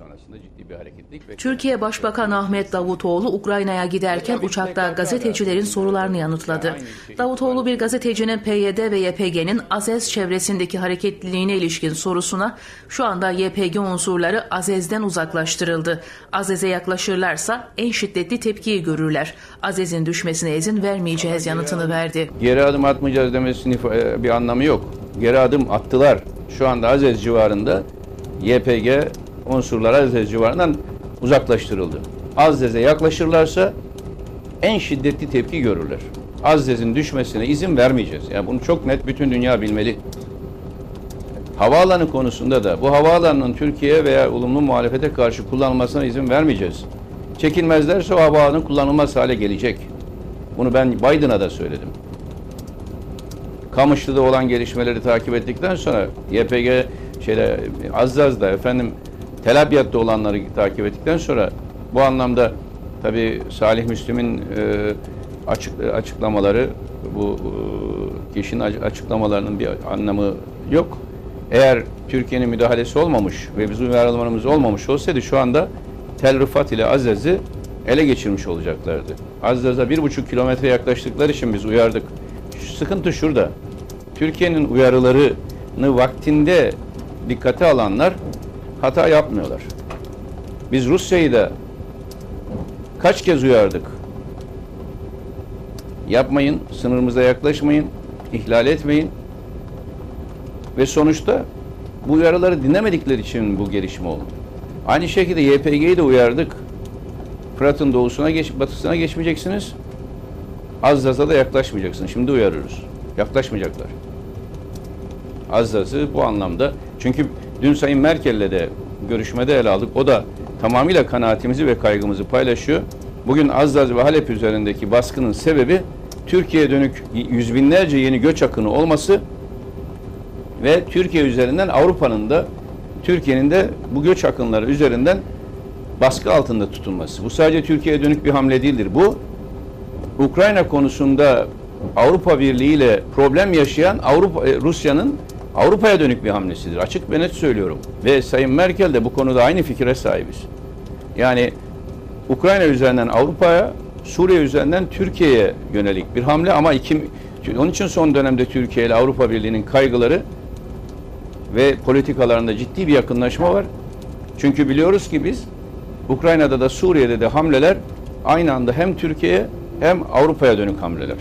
sonrasında ciddi bir hareketlilik ve Türkiye Başbakanı Ahmet Davutoğlu Ukrayna'ya giderken uçakta gazetecilerin sorularını yanıtladı. Davutoğlu bir gazetecinin PYD ve YPG'nin Azez çevresindeki hareketliliğine ilişkin sorusuna şu anda YPG unsurları Azez'den uzaklaştırıldı. Azez'e yaklaşırlarsa en şiddetli tepkiyi görürler. Azez'in düşmesine izin vermeyeceğiz yanıtını verdi. geri adım atmayacağız demesinin e, bir anlamı yok. Geri adım attılar. Şu anda Azez civarında YPG unsurları Azez civarından uzaklaştırıldı. Azez'e yaklaşırlarsa en şiddetli tepki görürler. Azez'in düşmesine izin vermeyeceğiz. Yani bunu çok net bütün dünya bilmeli. Havaalanı konusunda da bu havaalanının Türkiye veya olumlu muhalefete karşı kullanılmasına izin vermeyeceğiz. Çekinmezlerse o havaalanı kullanılmaz hale gelecek. Bunu ben Biden'a da söyledim. Kamışlı'da olan gelişmeleri takip ettikten sonra YPG şeyde Azzaz'da efendim Tel Abyad'da olanları takip ettikten sonra bu anlamda tabi Salih Müslim'in e, açık, açıklamaları bu e, kişinin açı- açıklamalarının bir anlamı yok. Eğer Türkiye'nin müdahalesi olmamış ve bizim uyarlamalarımız olmamış olsaydı şu anda Tel Rifat ile Azzaz'ı ele geçirmiş olacaklardı. Azzaz'a bir buçuk kilometre yaklaştıkları için biz uyardık. Sıkıntı şurada. Türkiye'nin uyarılarını vaktinde dikkate alanlar hata yapmıyorlar. Biz Rusya'yı da kaç kez uyardık. Yapmayın, sınırımıza yaklaşmayın, ihlal etmeyin. Ve sonuçta bu uyarıları dinlemedikleri için bu gelişme oldu. Aynı şekilde YPG'yi de uyardık. Fırat'ın doğusuna geç, batısına geçmeyeceksiniz. Azzaz'a da yaklaşmayacaksınız. Şimdi uyarıyoruz. Yaklaşmayacaklar. Azzaz'ı bu anlamda çünkü dün Sayın Merkel'le de görüşmede ele aldık. O da tamamıyla kanaatimizi ve kaygımızı paylaşıyor. Bugün Azzaz ve Halep üzerindeki baskının sebebi Türkiye'ye dönük yüz binlerce yeni göç akını olması ve Türkiye üzerinden Avrupa'nın da Türkiye'nin de bu göç akınları üzerinden baskı altında tutulması. Bu sadece Türkiye'ye dönük bir hamle değildir. Bu Ukrayna konusunda Avrupa Birliği ile problem yaşayan Avrupa e, Rusya'nın Avrupa'ya dönük bir hamlesidir. Açık ve net söylüyorum. Ve Sayın Merkel de bu konuda aynı fikre sahibiz. Yani Ukrayna üzerinden Avrupa'ya, Suriye üzerinden Türkiye'ye yönelik bir hamle ama iki, onun için son dönemde Türkiye ile Avrupa Birliği'nin kaygıları ve politikalarında ciddi bir yakınlaşma var. Çünkü biliyoruz ki biz Ukrayna'da da Suriye'de de hamleler aynı anda hem Türkiye'ye hem Avrupa'ya dönük hamleler.